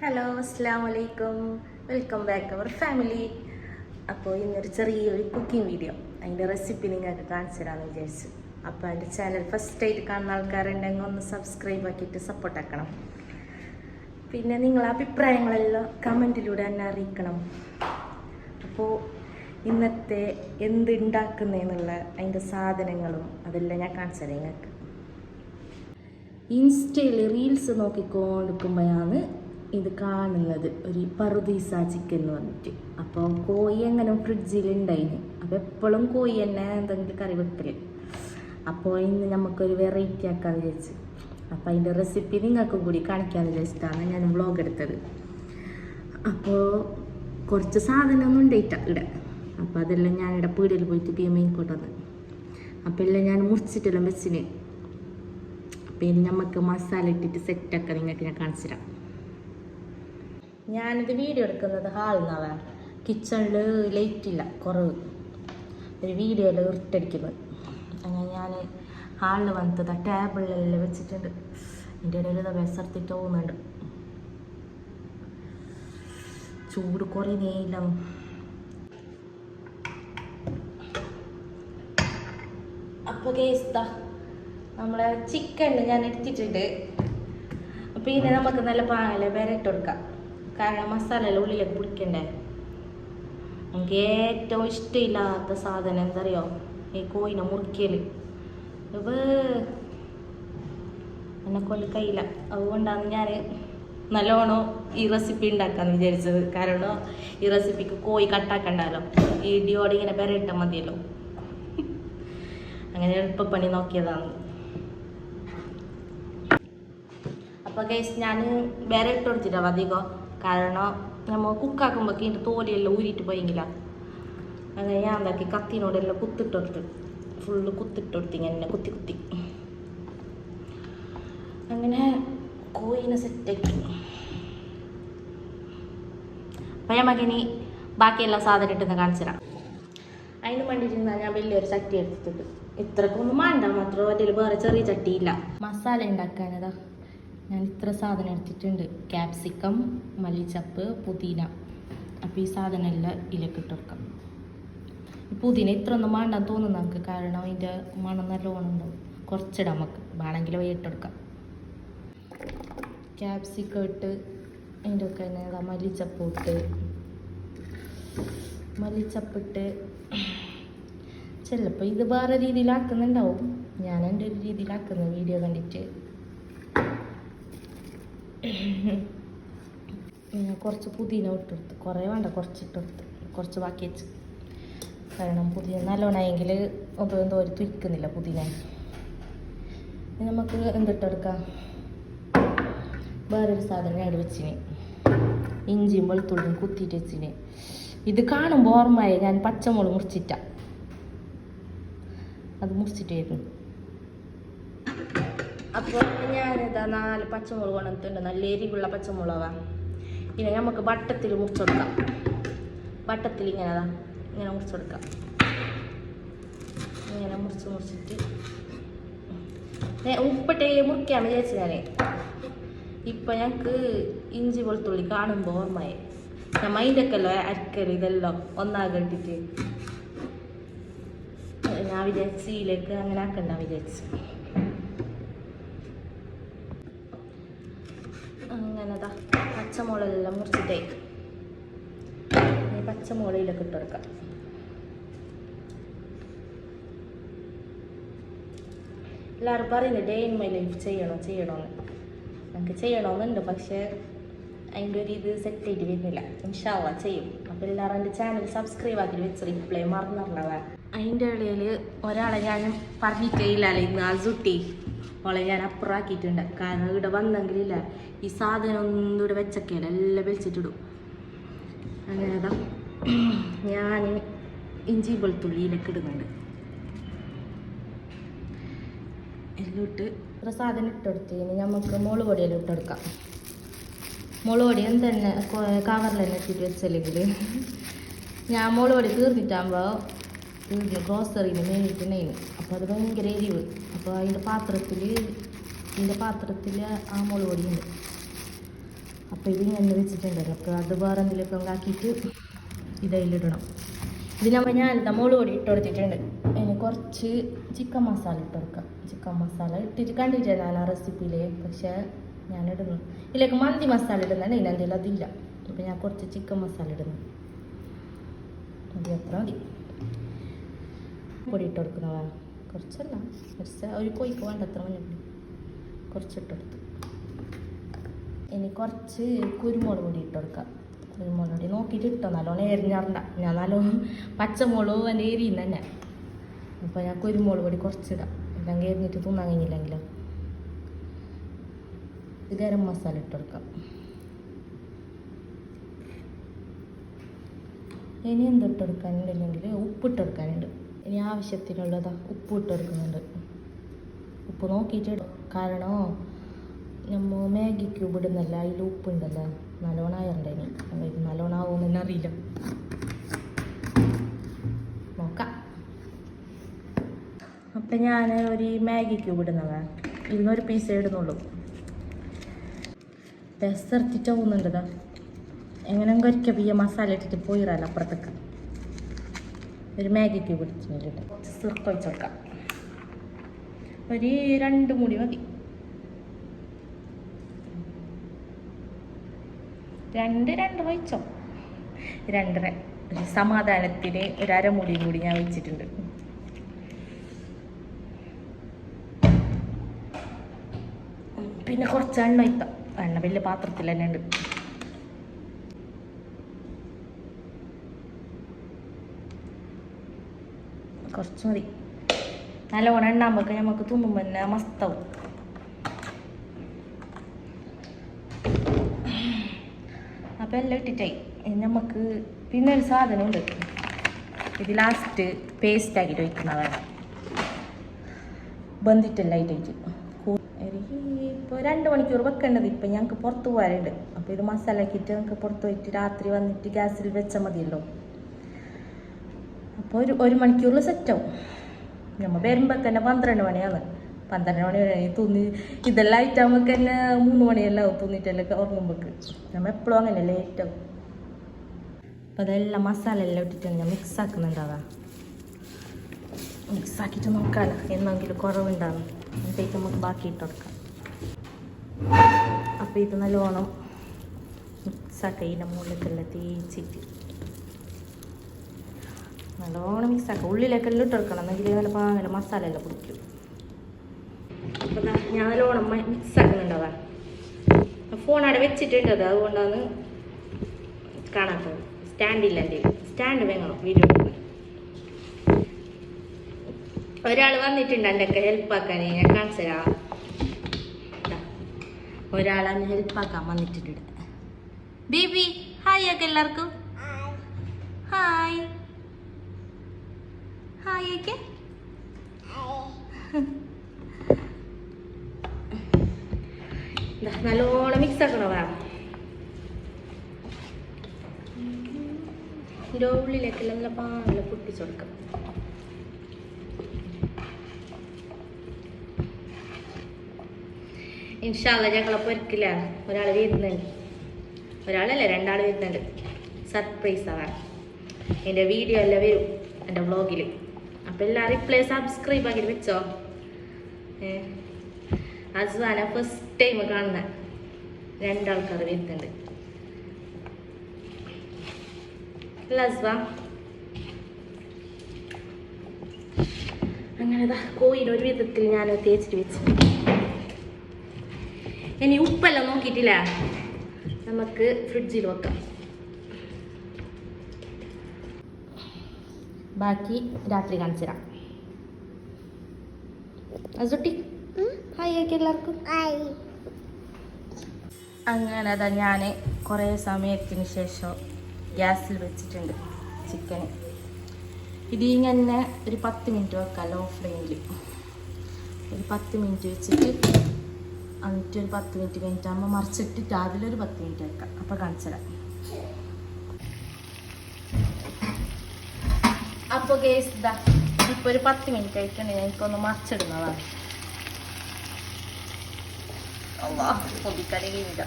Hello അസ്സാം വലൈക്കും welcome back അവർ family അപ്പോൾ ഇന്നൊരു ചെറിയൊരു കുക്കിംഗ് വീഡിയോ അതിന്റെ റെസിപ്പി നിങ്ങൾക്ക് കാണിച്ചു തരാമെന്ന് വിചാരിച്ചു. അപ്പോൾ എന്റെ ചാനൽ ഫസ്റ്റ് ആയിട്ട് കാണുന്ന ആൾക്കാരുണ്ടെങ്കിൽ ഒന്ന് സബ്സ്ക്രൈബ് ആക്കിയിട്ട് സപ്പോർട്ട് ആക്കണം. പിന്നെ നിങ്ങളെ അഭിപ്രായങ്ങളെല്ലാം കമന്റിലൂടെ എന്നെ അറിയിക്കണം. അപ്പോൾ ഇന്നത്തെ എന്ത് ഉണ്ടാക്കുന്നതെന്നുള്ള അതിന്റെ സാധനങ്ങളും അതെല്ലാം ഞാൻ കാണിച്ചു തരാം നിങ്ങൾക്ക്. ഇൻസ്റ്റയിൽ റീൽസ് നോക്കിക്കൊണ്ടിരിക്കുമ്പോഴാണ് ഇത് കാണുന്നത് ഒരു പറുദീസ ചിക്കൻ എന്ന് പറഞ്ഞിട്ട്. അപ്പോൾ കോഴി എങ്ങനെ ഫ്രിഡ്ജിലുണ്ടായിന് അപ്പോൾ എപ്പോഴും കോഴി തന്നെ എന്തെങ്കിലും കറി വെക്കൽ. അപ്പോൾ ഇന്ന് നമുക്കൊരു വെറൈറ്റി ആക്കാൻ വിചാരിച്ചു. അപ്പോൾ അതിന്റെ റെസിപ്പി നിങ്ങൾക്കും കൂടി കാണിക്കാമെന്ന് വിചാരിച്ചിട്ടാണ് ഞാൻ വ്ളോഗ് എടുത്തത്. അപ്പോൾ കുറച്ച് സാധനമൊന്നും ഉണ്ടായിട്ട ഇവിടെ. അപ്പോൾ അതെല്ലാം ഞാൻ ഇവിടെ പീടിയിൽ പോയിട്ട് എം കൊണ്ടുവന്ന് അപ്പോൾ എല്ലാം ഞാൻ മുറിച്ചിട്ടെല്ലാം വെച്ചിന്. ഇനി നമുക്ക് മസാല ഇട്ടിട്ട് സെറ്റാക്കാൻ നിങ്ങൾക്ക് ഞാൻ കാണിച്ചു തരാം. ഞാനിത് വീഡിയോ എടുക്കുന്നത് ഹാളിൽ നിന്നാണ് കിച്ചണിൽ ലൈറ്റ് ഇല്ല കുറവ്. ഒരു വീഡിയോയിൽ ഇട്ടടിക്കുന്നത് അങ്ങനെ ഞാൻ ഹാളിൽ വന്നത് ടേബിളിലെല്ലാം വെച്ചിട്ടുണ്ട്. എന്റെ ഇടയിൽ ഇത് വിസർത്തിട്ട് പോകുന്നുണ്ട്. ചൂട് കുറേ നേയില്ല അപ്പോൾ കേസ്താ നമ്മളെ ചിക്കൻ ഞാൻ എടുത്തിട്ടുണ്ട്. പിന്നെ നമുക്ക് നല്ല പാങ്ങല വിരട്ട് കൊടുക്കാം. കാരണം മസാല എല്ലാം ഉള്ളിലേക്ക് പിടിക്കണ്ടേ എനിക്ക് ഏറ്റവും ഇഷ്ടമില്ലാത്ത സാധനം എന്തറിയോ ഈ കോയിനെ മുറിക്കൽ ഇത് എന്നെ കൊണ്ട് കയ്യില്ല അതുകൊണ്ടാണ് ഞാൻ നല്ലോണം ഈ റെസിപ്പി ഉണ്ടാക്കാന്ന് വിചാരിച്ചത്. കാരണം ഈ റെസിപ്പിക്ക് കോഴി കട്ടാക്കണ്ടല്ലോ. ഇടിയോടെ ഇങ്ങനെ പെരട്ട മതിയല്ലോ. അങ്ങനെ എളുപ്പപ്പണി നോക്കിയതാണ്. അപ്പോൾ ഗൈസ് ഞാൻ വേറെ ഇട്ട് കൊടുത്തിട്ടാണ് അധികം? കാരണം നമ്മൾ കുക്കാക്കുമ്പോൾ ഇതിന്റെ തോലിയെല്ലാം ഊരിയിട്ട് പോയെങ്കില അങ്ങനെ ഞാൻ എന്താക്കി കത്തിനോടെല്ലാം കുത്തിട്ട് കൊടുത്ത് ഫുള്ള് കുത്തിട്ട് കൊടുത്ത് ഇങ്ങനെ കുത്തി കുത്തി. അങ്ങനെ കോയിനെ സെറ്റാക്കി. അപ്പം ഞാൻ മകനി ബാക്കിയെല്ലാം സാധനം ഇട്ടെന്ന് കാണിച്ചു തരാം. അതിന് വേണ്ടിയിട്ട് ഞാൻ വലിയൊരു ചട്ടി എടുത്തിട്ടുണ്ട്. ഇത്രക്കൊന്നും വേണ്ട മാത്രം അതിൽ വേറെ ചെറിയ ചട്ടിയില്ല. മസാല ഉണ്ടാക്കാനതാ. ഞാൻ ഇത്ര സാധനം എടുത്തിട്ടുണ്ട്. ക്യാപ്സിക്കം മല്ലിച്ചപ്പ് പുതിന. അപ്പോൾ ഈ സാധനം എല്ലാം ഇട്ട് കൊടുക്കാം. പുതിന ഇത്ര ഒന്നും വേണ്ടെന്ന് തോന്നുന്നു നമുക്ക്. കാരണം അതിന്റെ മണം നല്ലോണം ഉണ്ടാവും. കുറച്ചിടാം നമുക്ക്. വേണമെങ്കിൽ വൈ ഇട്ടെടുക്കാം ക്യാപ്സിക്കം ഇട്ട് അതിന്റെ ഒക്കെ തന്നെ മല്ലിച്ചപ്പ് ഇട്ട്. മല്ലിച്ചപ്പിട്ട് ചിലപ്പോൾ ഇത് വേറെ രീതിയിലാക്കുന്നുണ്ടാവും. ഞാൻ എന്റെ ഒരു രീതിയിലാക്കുന്ന വീഡിയോ കണ്ടിട്ട്. കുറച്ച് പുതിന ഇട്ടെടുത്ത്. കുറേ വേണ്ട കുറച്ച് ഇട്ടെടുത്ത് കുറച്ച് ബാക്കി വെച്ച്. കാരണം പുതിന നല്ലോണമെങ്കിൽ ഒന്നും ഒരു തുരിക്കുന്നില്ല പുതിന. നമുക്ക് എന്തിട്ടെടുക്കാം? വേറൊരു സാധനം ഞാൻ വെച്ചിന്. ഇഞ്ചിയും വെളുത്തുള്ളിയും കുത്തിയിട്ട് വെച്ചിന്. ഇത് കാണുമ്പോൾ ഓർമ്മയായി ഞാൻ പച്ചമുളക് മുറിച്ചിട്ട. അത് മുറിച്ചിട്ടായിരുന്നു അപ്പോൾ ഞാനിതാ നാല് പച്ചമുളക് കൊണ്ടിട്ടുണ്ട് നല്ല എരിവുള്ള പച്ചമുളകാണ് പിന്നെ നമുക്ക് വട്ടത്തിൽ മുറിച്ചെടുക്കാം. വട്ടത്തിൽ ഇങ്ങനെ അതാ ഇങ്ങനെ മുറിച്ചെടുക്കാം. ഇങ്ങനെ മുറിച്ച് മുറിച്ചിട്ട്. ഞാൻ ഉപ്പിട്ടേ മുറിക്കാൻ വിചാരിച്ചു ഞാൻ ഇപ്പം ഞങ്ങൾക്ക് ഇഞ്ചി വെളുത്തുള്ളി കാണുമ്പോൾ ഓർമ്മയെ ഞാൻ മൈൻഡൊക്കെ അല്ലോ അരക്കൽ ഇതെല്ലാം ഒന്നാകെ ഇട്ടിട്ട്. ഞാൻ വിചാരിച്ചു ഇതിലേക്ക് അങ്ങനെ ആക്കണ്ട വിചാരിച്ചു. പച്ചമുളകെല്ലാം മുറിച്ചിട്ടേ ഈ പച്ചമുളകിലൊക്കെ ഇട്ട് കൊടുക്കാം. എല്ലാവരും പറയുന്നത് ഡേ ഇൻ മൈ ലൈഫ് ചെയ്യണോ ചെയ്യണോന്ന്. നമുക്ക് ചെയ്യണമെന്നുണ്ട് പക്ഷേ അതിന്റെ ഒരു ഇത് സെറ്റ് ആയിട്ട് വരുന്നില്ല. ഇൻഷാവ ചെയ്യും. അപ്പോൾ എല്ലാവരും എന്റെ ചാനൽ സബ്സ്ക്രൈബ് ആക്കി വെച്ച് റിപ്ലൈ മറന്നറിഞ്ഞതാണ് അതിന്റെ ഇടയിൽ ഒരാളെ ഞാൻ പറഞ്ഞിട്ടേ ഇല്ലല്ലോ ഇന്ന് അസുട്ടി അവളെ ഞാൻ അപ്പുറമാക്കിയിട്ടുണ്ട് കാരണം ഇവിടെ വന്നെങ്കിലില്ല ഈ സാധനം ഒന്നും ഇവിടെ വെച്ചൊക്കെയല്ല എല്ലാം വെച്ചിട്ടിടും അങ്ങനെ അതാ ഞാൻ ഇഞ്ചി വെളുത്തുള്ളിയിലൊക്കെ ഇടുന്നുണ്ട്. എല്ലാം ഇട്ട് ഇത്ര സാധനം ഇട്ടെടുത്തതിന് നമുക്ക് മുളക് പൊടിയെല്ലാം ഇട്ടെടുക്കാം മുളക് പൊടി തന്നെ കവറിൽ തന്നെ ഇട്ടിട്ട് വെച്ചല്ലെങ്കിൽ ഞാൻ മുളക് പൊടി തീർന്നിട്ടാകുമ്പോൾ വീട്ടിൽ ഗ്രോസറിയിൽ മേടിയിട്ടുണ്ടായിരുന്നു അപ്പോൾ അത് ഭയങ്കര എരിവ്. അപ്പോൾ അതിന്റെ പാത്രത്തിൽ ഇതിന്റെ പാത്രത്തിൽ ആ മുളക് പൊടി ഉണ്ട്. അപ്പോൾ ഇത് ഇങ്ങനെ വെച്ചിട്ടുണ്ടല്ലോ അപ്പോൾ അത് വേറെ എന്തെങ്കിലുമൊക്കെ ഉണ്ടാക്കിയിട്ട് ഇതതിലിടണം ഇതിനപ്പോൾ ഞാൻ എന്താ മുളക് പൊടി ഇട്ട് കൊടുത്തിട്ടുണ്ട്. ഇനി കുറച്ച് ചിക്കൻ മസാല ഇട്ട് കൊടുക്കാം. ചിക്കൻ മസാല ഇട്ടിട്ട് കണ്ടിട്ടില്ല ഞാൻ ആ റെസിപ്പിയിൽ പക്ഷേ ഞാൻ ഇടുന്നു. ഇതിലേക്ക് മന്തി മസാല ഇടുന്നുണ്ട്. ഇതിനെന്തെങ്കിലും അതില്ല. അപ്പോൾ ഞാൻ കുറച്ച് ചിക്കൻ മസാല ഇടുന്നു. മതി അത്ര മതി. പൊടി ഇട്ട് കൊടുക്കുന്നതാ കുറച്ചല്ല കുറച്ച് ഒരു കോഴിക്ക് വേണ്ടത്ര മഞ്ഞപ്പൊടി കുറച്ചിട്ട് കൊടുത്തു ഇനി കുറച്ച് കുരുമുളക് പൊടി ഇട്ട് കൊടുക്കാം കുരുമുളക് പൊടി നോക്കിയിട്ട് ഇട്ടോ നല്ലോണം എരിഞ്ഞറിഞ്ഞ ഞാൻ നല്ലോണം പച്ചമുളക് എന്റെ എരിയുന്ന തന്നെ. അപ്പോൾ ഞാൻ കുരുമുളക് പൊടി കുറച്ചിടാം. അല്ലെങ്കിൽ എരിഞ്ഞിട്ട് തിന്നാൻ കഴിഞ്ഞില്ലെങ്കിലോ. ഗരം മസാല ഇട്ട് കൊടുക്കാം ഇനി എന്തിട്ട് ഉപ്പിട്ടെടുക്കാനുണ്ട്. ഇനി ആവശ്യത്തിനുള്ളതാ ഉപ്പ് ഇട്ട് കൊടുക്കുന്നുണ്ട് ഉപ്പ് നോക്കിയിട്ട് കാരണം നമ്മ മാഗി ക്യൂബ് ഇടുന്നല്ല അതിൽ ഉപ്പുണ്ടല്ലോ. നല്ലോണം ഇനി. നല്ലോണം ആവുമെന്ന് അറിയില്ല നോക്കാം. അപ്പം ഞാൻ ഒരു മാഗി ക്യൂബ് ഇടുന്നതാ. ഇരുന്നൂറ് പീസേ ഇടുന്നുള്ളൂ. പെസർത്തിട്ട് പോകുന്നുണ്ടതാ എങ്ങനെ ഒരിക്കൽ പിയ മസാല ഇട്ടിട്ട് പോയിറല്ല അപ്പുറത്തേക്ക്. ഒരു മാഗി ക്യൂബ് കുറച്ച് സുർക്ക ഒഴിച്ച് കൊടുക്കാം. ഒരു രണ്ട് മുടി മതി. രണ്ട് രണ്ടര വെച്ചോ രണ്ടര. ഒരു സമാധാനത്തിന് ഒരു അരമുടിയും കൂടി ഞാൻ വെച്ചിട്ടുണ്ട് പിന്നെ കുറച്ച് എണ്ണ ഇത്ത എണ്ണ വലിയ പാത്രത്തിൽ തന്നെ ഉണ്ട്. കുറച്ച് മതി നല്ലോണം എണ്ണാകുമ്പോൾ നമുക്ക് തുമ്മുമ്പോൾ തന്നെ മസ്താവും. അപ്പം എല്ലാം ഇട്ടിട്ടായി. നമുക്ക് പിന്നെ ഒരു സാധനമുണ്ട്. ഇത് ലാസ്റ്റ് പേസ്റ്റ് ആക്കിയിട്ട് വയ്ക്കുന്നതാണ് ബന്ധിട്ടല്ല ഇട്ടിട്ട് ഇപ്പോൾ രണ്ട് മണിക്കൂർ വെക്കേണ്ടത്. ഇപ്പം ഞങ്ങൾക്ക് പുറത്ത് പോകാറുണ്ട് അപ്പോൾ ഇത് മസാല ആക്കിയിട്ട് നമുക്ക് പുറത്ത് പോയിട്ട് രാത്രി വന്നിട്ട് ഗ്യാസിൽ വെച്ചാൽ മതിയല്ലോ. അപ്പോൾ ഒരു ഒരു മണിക്കൂറിൽ സെറ്റാവും നമ്മൾ വരുമ്പോൾ തന്നെ പന്ത്രണ്ട് മണിയാണ്. പന്ത്രണ്ട് മണി വരെ തുന്നി ഇതെല്ലാം ആയിട്ടാകുമ്പോൾ തന്നെ മൂന്ന് മണിയെല്ലാം ആവും തുന്നിട്ടെല്ലാം ഉറങ്ങുമ്പോൾക്ക് നമ്മൾ എപ്പോഴും അങ്ങനെ ലേറ്റ് ആവും. അപ്പോൾ അതെല്ലാം മസാല എല്ലാം ഇട്ടിട്ടാണ് ഞാൻ മിക്സ് ആക്കുന്നുണ്ടാവാ മിക്സ് ആക്കിയിട്ട് നോക്കാമല്ലോ എന്നെങ്കിലും കുറവുണ്ടാവും. എന്നിട്ടേക്ക് നമുക്ക് ബാക്കി ഇട്ട് കൊടുക്കാം. അപ്പോൾ ഇത് നല്ലോണം മിക്സ് ആക്കുക ഇതിന്റെ മുകളിലേക്കെല്ലാം തേച്ചിട്ട്. നല്ലോണം മിക്സ് ആക്കുക ഉള്ളിലേക്ക് എല്ലാം ഇട്ടെടുക്കണം എന്നെങ്കിൽ നല്ല പാങ്ങനെ മസാല എല്ലാം പിടിക്കും. അപ്പം ഞാൻ നല്ലോണം മിക്സ് ആക്കുന്നുണ്ടതാ ഫോൺ അവിടെ വെച്ചിട്ടുണ്ട് അത്. അതുകൊണ്ടാണ് കാണാത്തത് സ്റ്റാൻഡില്ല എന്റെ സ്റ്റാൻഡ് വേണം? വീഡിയോ ഒരാൾ വന്നിട്ടുണ്ട് എന്റെ ഒക്കെ ഹെൽപ്പ് ആക്കാൻ. ഞാൻ കാണിച്ചു തരാം. ദാ, ഒരാൾ എന്നെ ഹെൽപ്പ് ആക്കാൻ വന്നിട്ടുണ്ട് ബേബി ഹായ് ഒക്കെ എല്ലാവർക്കും. ഇതിന്റെ ഉള്ളിലേക്കെല്ലാം നല്ല പാല പൊട്ടിച്ചു ഇൻഷാല്ല ഞങ്ങളെ പൊരിക്കില്ല ഒരാൾ വരുന്നുണ്ട്. ഒരാളല്ല രണ്ടാൾ വരുന്നുണ്ട്. സർപ്രൈസ് ആവാൻ എന്റെ വീഡിയോ എല്ലാം വരും എന്റെ വ്ളോഗിൽ അപ്പോൾ എല്ലാവരും ഇപ്പോഴേ സബ്സ്ക്രൈബ് ആക്കിയിട്ട് വെച്ചോ. അസ്വാന ഫസ്റ്റ് ടൈം കാണുന്ന. രണ്ടാൾക്കാർ വരുന്നുണ്ട്. അല്ല അസ്വ അങ്ങനെ ദാ കോയിന് ഒരു വിധത്തിൽ ഞാൻ തേച്ചിട്ട് വെച്ചു. ഇനി ഉപ്പെല്ലാം നോക്കിയിട്ടില്ല? നമുക്ക് ഫ്രിഡ്ജിൽ വെക്കാം. ബാക്കി രാത്രി കാണിച്ചു തരാം. അസുട്ടി ഹായ് ആക്കി എല്ലാവർക്കും. അങ്ങനെ അതാ ഞാൻ കുറേ സമയത്തിന് ശേഷം ഗ്യാസിൽ വെച്ചിട്ടുണ്ട് ചിക്കൻ. ഇങ്ങനെ ഒരു പത്ത് മിനിറ്റ് വെക്കാം ലോ ഫ്ലെയിമിൽ ഒരു പത്ത് മിനിറ്റ് വെച്ചിട്ട് എന്നിട്ട് ഒരു പത്ത് മിനിറ്റ് കഴിഞ്ഞിട്ടാകുമ്പോൾ മറിച്ചിട്ടിട്ട് ഒരു പത്ത് മിനിറ്റ് വെക്കാം. അപ്പോൾ കാണിച്ചുതരാം അപ്പോൾ കേസ് ഇതാ ഇപ്പോൾ ഒരു പത്ത് മിനിറ്റ് ആയിട്ടുണ്ട്. എനിക്കൊന്ന് മറിച്ചിടുന്നതാണ്. പൊതിക്കറി പൊതിക്കരയില്ല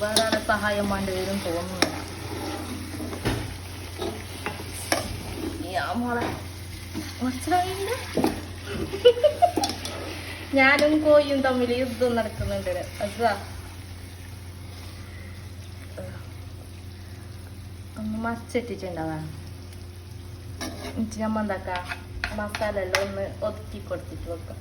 വേറെ സഹായം വേണ്ടി വരും തോന്നുന്നു യാ മോളെ മനസ്സിലായില്ല ഞാനും കോയും തമ്മിൽ യുദ്ധം നടക്കുന്നുണ്ട്. അതാ ഒന്ന് മച്ചിട്ടിട്ടുണ്ടാവാ എന്നിട്ട് നമ്മ എന്താക്കാ? മസാല എല്ലാം ഒന്ന് ഒതുക്കി കൊടുത്തിട്ട് വെക്കാം.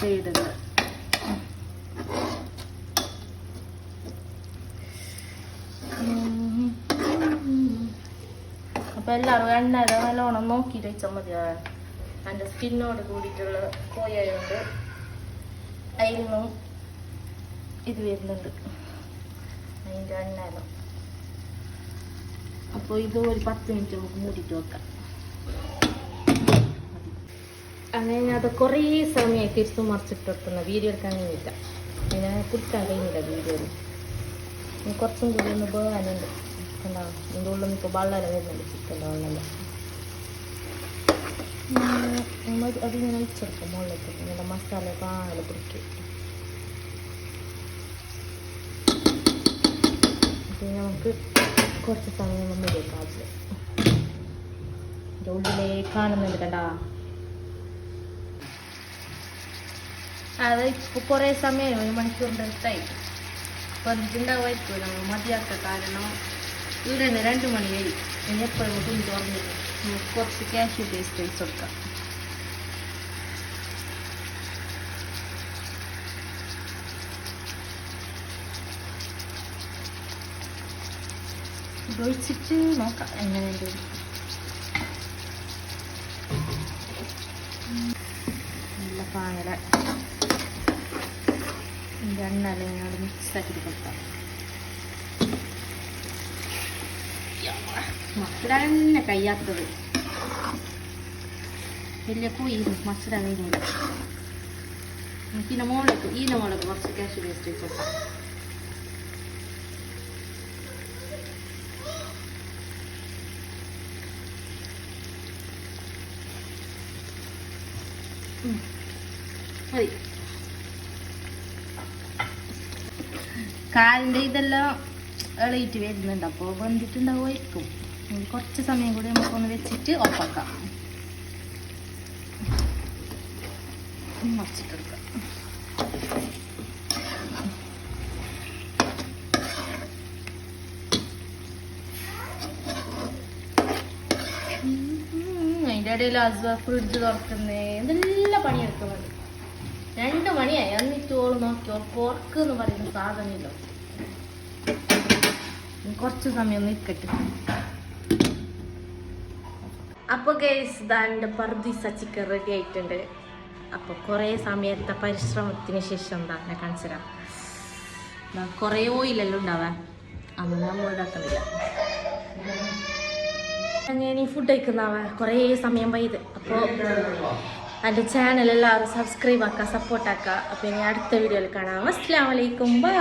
ചെയ്തത് അപ്പൊ എല്ലാവരും എണ്ണയുടെ നല്ലോണം നോക്കിയിട്ട് വെച്ചാൽ മതിയാ എന്റെ സ്കിന്നോട് കൂടിയിട്ടുള്ള കോയായതുകൊണ്ട് അതിലൊന്നും ഇത് വരുന്നുണ്ട്. അതിന്റെ എണ്ണയിലും അപ്പോൾ ഇത് ഒരു പത്ത് മിനിറ്റ് നമുക്ക് മൂടിയിട്ട് വെക്കാം. അങ്ങനെ അത് കുറേ സമയം തിരിച്ചു മറിച്ചിട്ട് വെക്കുന്ന വീഡിയോ എടുക്കാൻ കഴിഞ്ഞില്ല. പിന്നെ കുടിക്കാൻ കഴിഞ്ഞില്ല വീഡിയോയിൽ. കുറച്ചും കൂടി ഒന്ന് വേകാനുണ്ട് ഉണ്ടാവും ഇതിന്റെ ഉള്ളിൽ ഇപ്പോൾ വെള്ളം വരുന്നുണ്ട് ചിക്കന്റെ വെള്ളം അതിങ്ങനെ വെച്ചെടുക്കും മുകളിലേക്ക്. ഇങ്ങനെ മസാല പാൽ പിടിക്കും. നമുക്ക് കുറച്ച് സമയം നമ്മൾ വെക്കാം അതിൽ ഇതിന്റെ ഉള്ളിലേക്ക് കാണുന്നുണ്ട് കേട്ടാ അത് ഇപ്പോൾ കുറേ സമയം ഒരു മണിക്കൂറിന്റെ അടുത്തായി വന്നിട്ടുണ്ടാവുമായിരിക്കും നമ്മൾ മതിയാക്ക കാരണം ഇവിടെ നിന്ന് രണ്ട് മണിയായി. ഇനി എപ്പോഴും തുണി തുറന്നിട്ട് നമുക്ക് കുറച്ച് ക്യാഷ് പേസ്റ്റ് വെച്ച് കൊടുക്കാം ഇത് ഒഴിച്ചിട്ട് നോക്കാം എങ്ങനെയുണ്ട് നല്ല പാങ്ങല എണ്ണ അല്ലെങ്കിൽ മിക്സ് ആക്കിയിട്ട് കൊടുക്കാം. മസിലാണ് കഴിയാത്തത് വലിയ കുയി മസില കഴിഞ്ഞില്ല മുകളിലേക്ക് ഇതിന്റെ കുറച്ച് ക്യാഷ് വേസ്റ്റ്. മതി. കാലിന്റെ ഇതെല്ലാം ഇളയിട്ട് വരുന്നുണ്ട്. അപ്പോൾ വെന്തിട്ടുണ്ടാവുമായിരിക്കും ഇനി കുറച്ച് സമയം കൂടി നമുക്കൊന്ന് വെച്ചിട്ട് ഓഫാക്കാം മറിച്ചിട്ടെടുക്കാം. അതിന്റെ ഇടയിൽ അസുഖ ഫ്രിഡ്ജ് തുറക്കുന്നേ. എന്തെല്ലാം പണിയെടുക്കുന്നത് രണ്ട് മണിയായി എന്നിട്ട് നോക്കിയോ? പോർക്ക് എന്ന് പറയുന്ന സാധനമില്ല കുറച്ച് സമയം ഒന്ന് ഇരിക്കട്ടെ. അപ്പോൾ കേസ് ദാന്റെ പർദീസ ചിക്കൻ റെഡി ആയിട്ടുണ്ട്. അപ്പോൾ കുറേ സമയത്തെ പരിശ്രമത്തിന് ശേഷം എന്താ എന്നെ കാണിച്ചുതരാം കുറേ ഓയിലെല്ലാം ഉണ്ടാവാൻ അന്ന് നമ്മൾ ഉണ്ടാക്കുന്നില്ല അങ്ങനെ ഫുഡ് കഴിക്കുന്നവ കുറേ സമയം പോയത് അപ്പോൾ എന്റെ ചാനൽ എല്ലാവരും സബ്സ്ക്രൈബ് ആക്കുക സപ്പോർട്ട് ആക്കുക. അപ്പോൾ ഇനി അടുത്ത വീഡിയോയിൽ കാണാം. അസ്സാം വലൈക്കും ബൈ